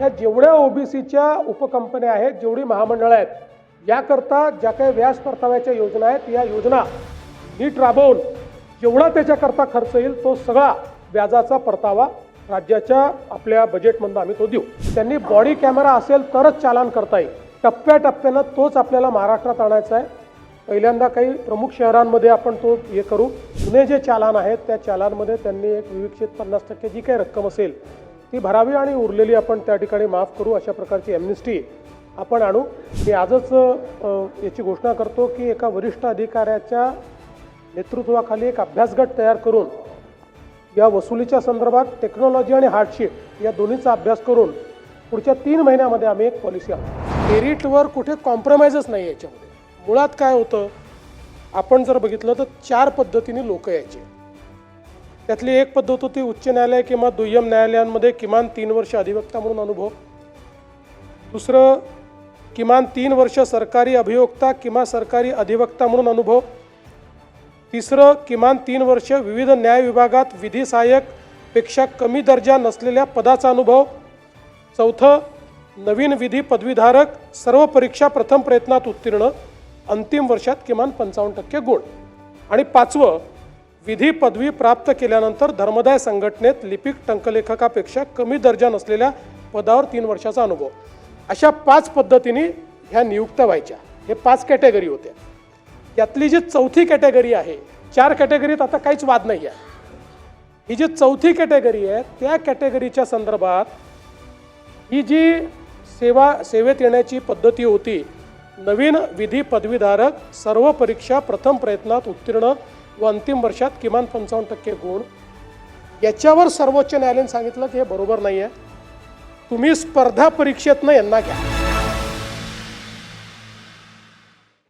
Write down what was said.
ह्या जेवढ्या ओबीसीच्या उपकंपन्या आहेत जेवढी महामंडळं आहेत याकरता ज्या काही व्याज परताव्याच्या योजना आहेत या योजना नीट राबवून जेवढा त्याच्याकरता खर्च येईल तो सगळा व्याजाचा परतावा राज्याच्या आपल्या बजेटमधून आम्ही तो देऊ. त्यांनी बॉडी कॅमेरा असेल तरच चालन करता येईल. टप्प्याटप्प्यानं तोच आपल्याला महाराष्ट्रात आणायचा आहे. पहिल्यांदा काही प्रमुख शहरांमध्ये आपण तो हे करू. जुने जे चालान आहेत त्या चालानमध्ये त्यांनी एक विविक्षित पन्नास टक्के जी काही रक्कम असेल ती भरावी आणि उरलेली आपण त्या ठिकाणी माफ करू अशा प्रकारची एमनिस्टी आपण आणू. मी आजच याची घोषणा करतो की एका वरिष्ठ अधिकाऱ्याच्या नेतृत्वाखाली एक अभ्यासगट तयार करून या वसुलीच्या संदर्भात टेक्नॉलॉजी आणि हार्डशिप या दोन्हीचा अभ्यास करून पुढच्या तीन महिन्यामध्ये आम्ही एक पॉलिसी आणू. मेरिटवर कुठे कॉम्प्रोमाइजच नाही याच्यामध्ये. मुळात काय होतं? आपण जर बघितलं तर चार पद्धतीने लोक यायचे. त्यातली एक पद्धत होती उच्च न्यायालय किंवा दुय्यम न्यायालयांमध्ये किमान तीन वर्ष अधिवक्ता म्हणून अनुभव. दुसरं किमान तीन वर्ष सरकारी अभियोक्ता किंवा सरकारी अधिवक्ता म्हणून अनुभव. तिसरं किमान तीन वर्ष विविध न्याय विभागात विधी सहाय्यकपेक्षा कमी दर्जा नसलेल्या पदाचा अनुभव. चौथं नवीन विधी पदवीधारक सर्व परीक्षा प्रथम प्रयत्नात उत्तीर्ण अंतिम वर्षात किमान पंचावन्न टक्के गुण आणि पाचवं विधी पदवी प्राप्त केल्यानंतर धर्मदाय संघटनेत लिपिक टंकलेखकापेक्षा कमी दर्जा नसलेल्या पदावर तीन वर्षाचा अनुभव. अशा पाच पद्धतीने ह्या नियुक्त व्हायच्या. हे पाच कॅटेगरी होत्या. यातली जी चौथी कॅटेगरी आहे चार कॅटेगरीत आता काहीच वाद नाही आहे. ही जी चौथी कॅटेगरी आहे त्या कॅटेगरीच्या संदर्भात ही जी सेवा सेवेत येण्याची पद्धती होती नवीन विधी पदवीधारक सर्व परीक्षा प्रथम प्रयत्नात उत्तीर्ण व अंतिम वर्षात किमान पंचावन्न टक्के गुण. याच्यावर सर्वोच्च न्यायालयाने सांगितलं की हे बरोबर नाही आहे तुम्ही स्पर्धा परीक्षेतनं यांना घ्या.